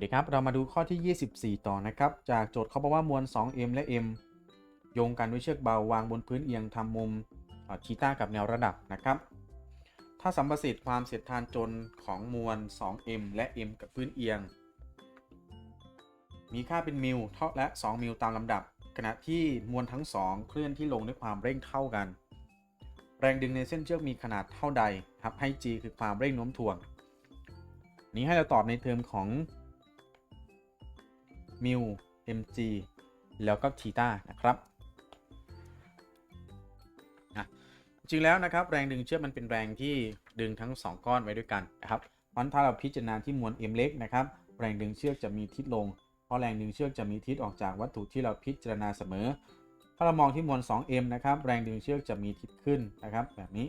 วัสดีครับ เรามาดูข้อที่ 24 ต่อนะครับ จากโจทย์เขาบอกว่ามวล 2m และ m โยงกันด้วยเชือกเบาวางบนพื้นเอียงทำมุมชีต้ากับแนวระดับนะครับ ถ้าสัมประสิทธิ์ความเสียดทานจนของมวล 2m และ m กับพื้นเอียง มีค่าเป็นมิลเท่าและ 2 มิลตามลำดับ ขณะที่มวลทั้ง 2 เคลื่อนที่ลงด้วยความเร่งเท่ากัน แรงดึงในเส้นเชือกมีขนาดเท่าใดครับให้ g คือความเร่งโน้มถ่วง นี้ให้เราตอบในเทอมของ มิว mg แล้วก็ทีตานะครับจริงแล้วนะครับแรงดึงเชือกมันเป็นแรงที่ดึงทั้ง 2 ก้อนไว้ด้วยกันนะครับเพราะถ้าเราพิจารณาที่มวล m เล็กนะครับแรงดึงเชือกจะมีทิศลง เพราะแรงดึงเชือกจะมีทิศออกจากวัตถุที่เราพิจารณาเสมอ ถ้าเรามองที่มวล 2m นะครับแรงดึงเชือกจะมีทิศขึ้นนะครับแบบนี้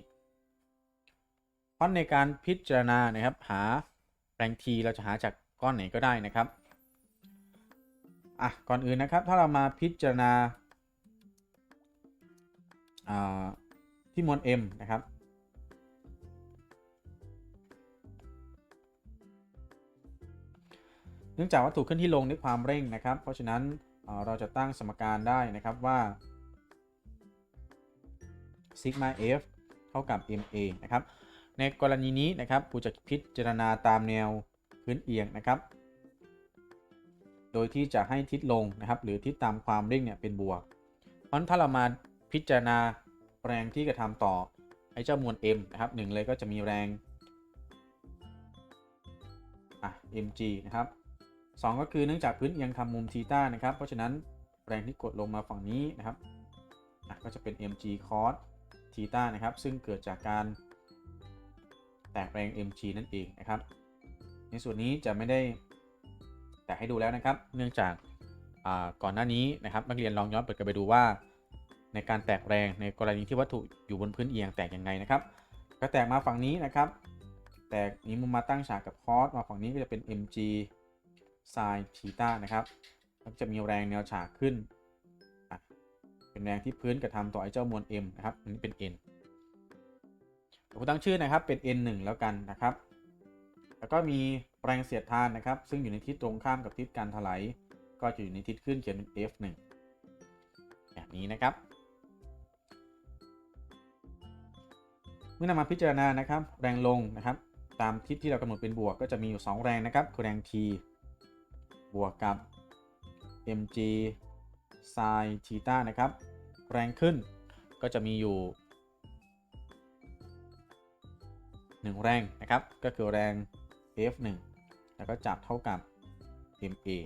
เพราะในการพิจารณานะครับหาแรง t เราจะหาจากก้อนไหนก็ได้นะครับ อะ ก่อนอื่นนะครับ ถ้าเรามาพิจารณาที่มวล m นะครับ เนื่องจากวัตถุขึ้นที่ลงด้วยความเร่งนะครับ เพราะฉะนั้นเราจะตั้งสมการได้นะครับว่า sigma f เท่ากับ ma นะครับ ในกรณีนี้นะครับกูจะพิจารณาตามแนวพื้นเอียงนะครับ โดยที่จะให้ทิศลงนะครับ หรือทิศตามความเร่งเนี่ยเป็นบวก เพราะถ้าเรามาพิจารณาแรงที่กระทำต่อไอ้เจ้ามวล m นะครับหนึ่งเลยก็จะมีแรงอะ mg นะครับ2ก็คือเนื่องจากพื้นเอียงทำมุมทีต้านะครับ เพราะฉะนั้นแรงที่กดลงมาฝั่งนี้นะครับก็จะเป็น mg cos ทีต้านะครับ ซึ่งเกิดจากการแตกแรง mg นั่นเองนะครับ ในส่วนนี้จะไม่ได้ แตกให้ดูแล้วนะครับ เนื่องจากก่อนหน้านี้นะครับนักเรียนลองย้อนเปิดกันไปดูว่า ในการแตกแรงในกรณีที่วัตถุอยู่บนพื้นเอียงแตกยังไงนะครับก็แตกมาฝั่งนี้นะครับ แตกนี้มุมมาตั้งฉากกับ cos มาฝั่งนี้ก็จะเป็น mg ไซน์ทีตานะครับก็จะมีแรงแนวฉากขึ้น เป็นแรงที่พื้นกระทำต่อไอ้เจ้ามวล m นะครับอันนี้เป็น n ผมตั้งชื่อนะครับเป็น n 1แล้วกันนะครับ แล้วก็มี แรงเสียดทานนะครับ ซึ่งอยู่ในทิศตรงข้ามกับทิศการถลายก็จะอยู่ในทิศขึ้นเขียนเป็น f 1 แบบนี้นะครับ เมื่อนำมาพิจารณานะครับ แรงลงนะครับ ตามทิศที่เรากำหนดเป็นบวกก็จะมีอยู่ 2 แรงนะครับ คือแรง t บวกกับ mg sin ทีตานะครับ แรงขึ้นก็จะมีอยู่ 1 แรงนะครับ ก็คือแรง f1 แล้วก็จับเท่ากับ ma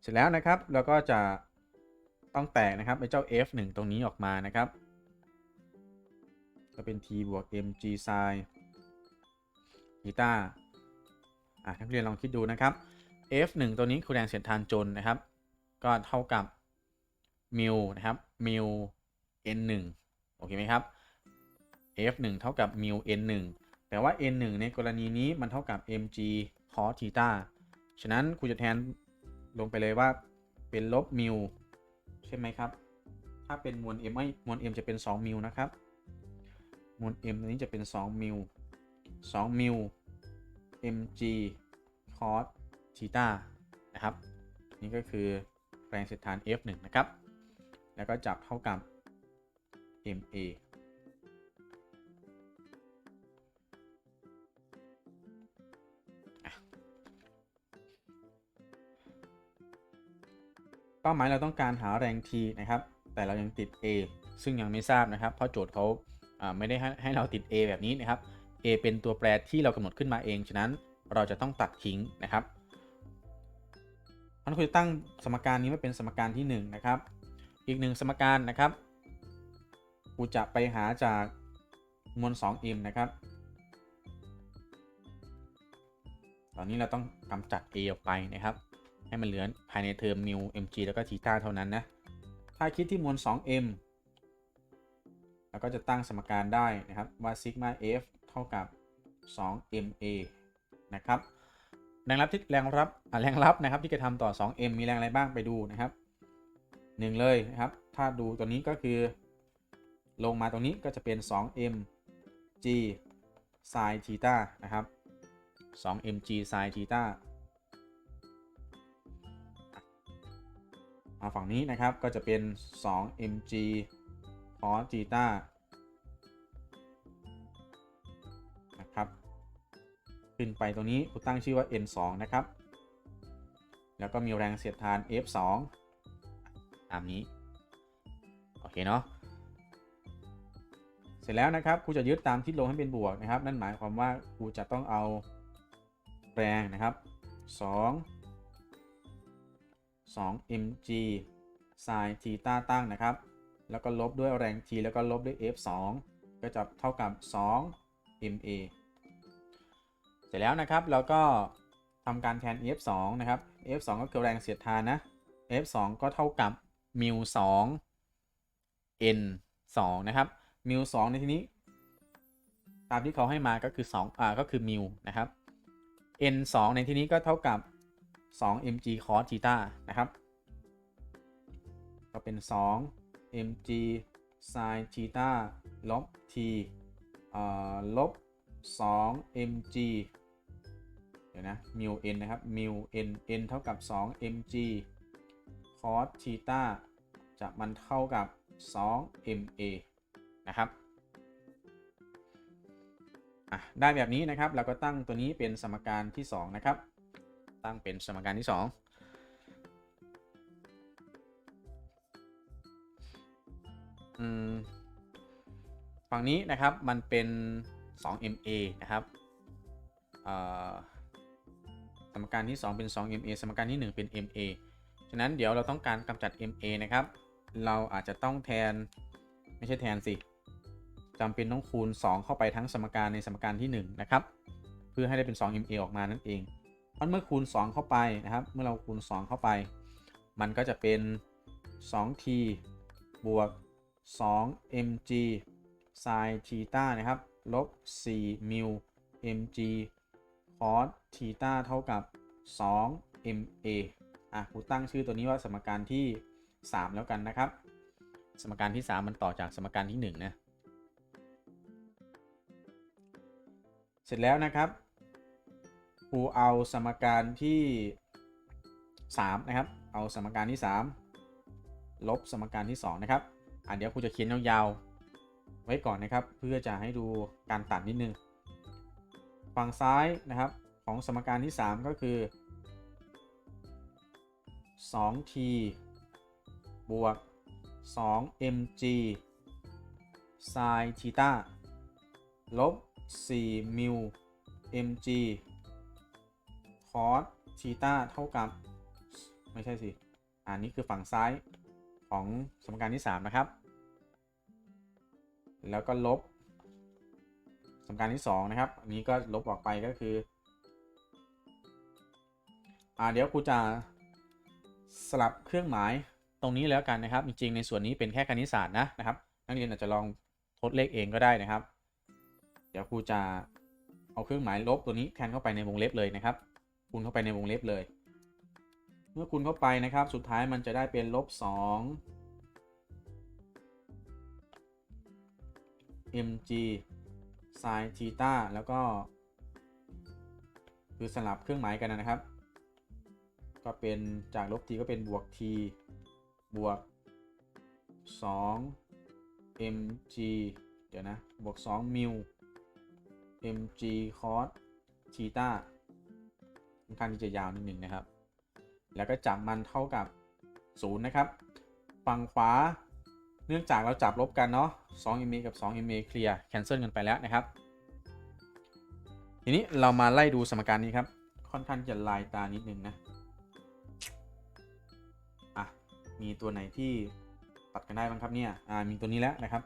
เสร็จแล้วนะครับเราก็จะต้องแตกนะครับไอ้เจ้า f1 ตรงนี้ออกมานะครับ ก็เป็น t บวก mg sin ทีตาอะนักเรียนลองคิดดูนะครับ f1 ตัวนี้คือแรงเสียดทานจนนะครับ ก็เท่ากับมิวนะครับมิว n1 โอเคไหมครับ f1 เท่ากับมิว n1 แต่ว่า n1 ในกรณีนี้มันเท่ากับ mg cos ทีตาฉะนั้นครูจะแทนลงไปเลยว่าเป็นลบมิวใช่ไหมครับ ถ้าเป็นมวล m ไม่มวล m จะเป็น2มิวนะครับ มวล m ตัวนี้จะเป็น2มิล2มิล mg cos ทีตานะครับ นี่ก็คือแรงเสียดทาน F1 นะครับ แล้วก็จับเท่ากับ ma เป้าหมายเราต้องการหาแรง t นะครับ แต่เรายังติด a ซึ่งยังไม่ทราบนะครับ เพราะโจทย์เขาไม่ได้ให้เราติด A แบบนี้นะครับ A เป็นตัวแปรที่เรากำหนดขึ้นมาเอง ฉะนั้นเราจะต้องตัดทิ้งนะครับมันคุณจะตั้งสมการนี้ไว้เป็นสมการที่ 1 นะครับ อีกหนึ่งสมการนะครับ กูจะไปหาจากมวล 2m นะครับ ตอนนี้เราต้องกำจัด a ออกไปนะครับ ให้มันเหลือภายในเทอม mu mg แล้วก็ theta เท่านั้นนะ ถ้าคิดที่มวล 2m แล้วก็จะตั้งสมการได้นะครับว่า sigma f เท่ากับ 2ma นะครับ แรงรับที่แรงรับแรงรับนะครับที่กระทำต่อ 2m มีแรงอะไรบ้างไปดูนะครับ 1 เลยนะครับ ถ้าดูตัวนี้ก็คือ ลงมาตรงนี้ก็จะเป็น 2m g sin theta นะครับ 2m g sin theta มาฝั่งนี้นะครับก็จะเป็น 2 mg cos theta นะครับ ขึ้นไปตรงนี้กูตั้งชื่อว่า n 2 นะครับ แล้วก็มีแรงเสียดทาน f 2 ตามนี้ โอเคเนาะ เสร็จแล้วนะครับครูจะยึดตามทิศลงให้เป็นบวกนะครับ นั่นหมายความว่าครูจะต้องเอาแรงนะครับ 2 2 mg sin theta ตั้งนะครับ แล้วก็ลบด้วยแรง t แล้วก็ลบด้วย f 2ก็จะเท่ากับ 2 ma เสร็จแล้วนะครับเราก็ทำการแทน f 2นะครับ f 2ก็คือแรงเสียดทานนะ f 2ก็เท่ากับมิว2 n 2นะครับ มิว2ในที่นี้ ตามที่เขาให้มาก็คือ2อ่าก็คือมิวนะครับ n 2ในที่นี้ก็เท่ากับ 2 mg cos theta นะครับ ก็เป็น 2 mg sin theta ลบ t อ่าลบ 2 mg เดี๋ยวนะมิว n นะครับมิว n n เท่ากับ 2 mg cos theta จะมันเท่ากับ 2 ma นะครับได้แบบนี้นะครับเราก็ตั้งตัวนี้เป็นสมการที่ 2 นะครับ ตั้งเป็นสมการที่2อืมฝั่งนี้นะครับมันเป็น 2ma นะครับสมการที่ 2 เป็น 2ma สมการที่ 1 เป็น ma ฉะนั้นเดี๋ยวเราต้องการกำจัด ma นะครับ เราอาจจะต้องแทนไม่ใช่แทนสิ จำเป็นต้องคูณ 2 เข้าไปทั้งสมการในสมการที่ 1 นะครับ เพื่อให้ได้เป็น 2ma ออกมานั่นเองเพราะเมื่อคูณ 2 เข้าไปนะครับ เมื่อเราคูณ 2 เข้าไป มันก็จะเป็น 2t บวก 2 mg sin theta นะครับ ลบ4มิว mg cos theta เท่ากับ 2 ma อะกูตั้งชื่อตัวนี้ว่าสมการที่ 3 แล้วกันนะครับ สมการที่ 3 มันต่อจากสมการที่ 1 นะ เสร็จแล้วนะครับกูเอาสมการที่ 3 นะครับ เอาสมการที่ 3 ลบสมการที่ 2 นะครับอะเดี๋ยวครูจะเขียนยาวๆไว้ก่อนนะครับ เพื่อจะให้ดูการตัดนิดนึง ฝั่งซ้ายนะครับของสมการที่ 3 ก็คือ 2t บวก 2mg sin theta ลบ 4มิว mg cos theta เท่ากับ ไม่ใช่สิ อันนี้คือฝั่งซ้ายของสมการที่ 3 นะครับ แล้วก็ลบ สมการที่ 2 นะครับ อันนี้ก็ลบออกไปก็คืออ่าเดี๋ยวครูจะสลับเครื่องหมายตรงนี้แล้วกันนะครับ จริงๆในส่วนนี้เป็นแค่คณิตศาสตร์นะนะครับ นักเรียนอาจจะลองทดเลขเองก็ได้นะครับ เดี๋ยวครูจะเอาเครื่องหมายลบตัวนี้แทนเข้าไปในวงเล็บเลยนะครับ คูณเข้าไปในวงเล็บเลย เมื่อคูณเข้าไปนะครับ สุดท้ายมันจะได้เป็นลบ2 mg sin t h e t แล้วก็ คือสลับเครื่องหมายกันนะครับ ก็เป็นจากลบ t ก็เป็นบวก t บวก 2 mg เดี๋ยวนะ บวก 2 มิว mg cos theta ค่อนข้างที่จะยาวนิดหนึ่งนะครับ แล้วก็จับมันเท่ากับ 0 นะครับ ฝั่งขวา เนื่องจากเราจับลบกันเนาะ2 ma กับ 2 ma เคลียร์แคนเซิลกันไปแล้วนะครับ ทีนี้เรามาไล่ดูสมการนี้ครับ ค่อนข้างจะลายตานิดนึงนะ อะ มีตัวไหนที่ตัดกันได้บ้างครับเนี่ย อ่า มีตัวนี้แล้วนะครับ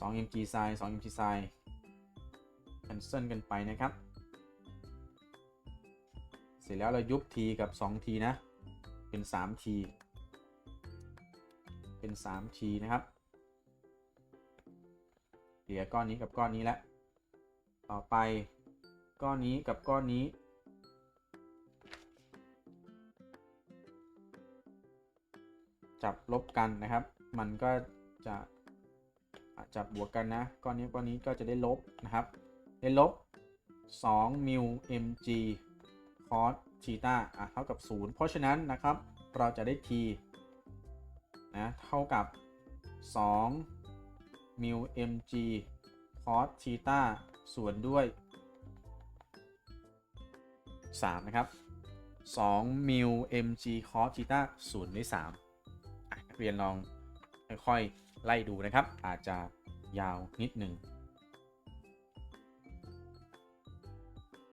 2 mg sin 2 mg sin แคนเซิลกันไปนะครับ เสร็จแล้วเรายุบ t กับ 2t นะ เป็น 3t เป็น 3t นะครับเหลือก้อนนี้กับก้อนนี้แล้วต่อไปก้อนนี้กับก้อนนี้ จับลบกันนะครับ มันก็จะอะจับบวกกันนะ ก้อนนี้ก้อนนี้ก็จะได้ลบนะครับ ได้ลบ2มิล mg cos ทีตาอะเท่ากับ 0 เพราะฉะนั้นนะครับเราจะได้ t นะเท่ากับ2มิล mg cos ทีตาส่วนด้วย 3 นะครับ2มิล mg cos ทีตาส่วนด้วย3นักเรียนลองค่อยๆไล่ดูนะครับ อาจจะยาวนิดหนึ่ง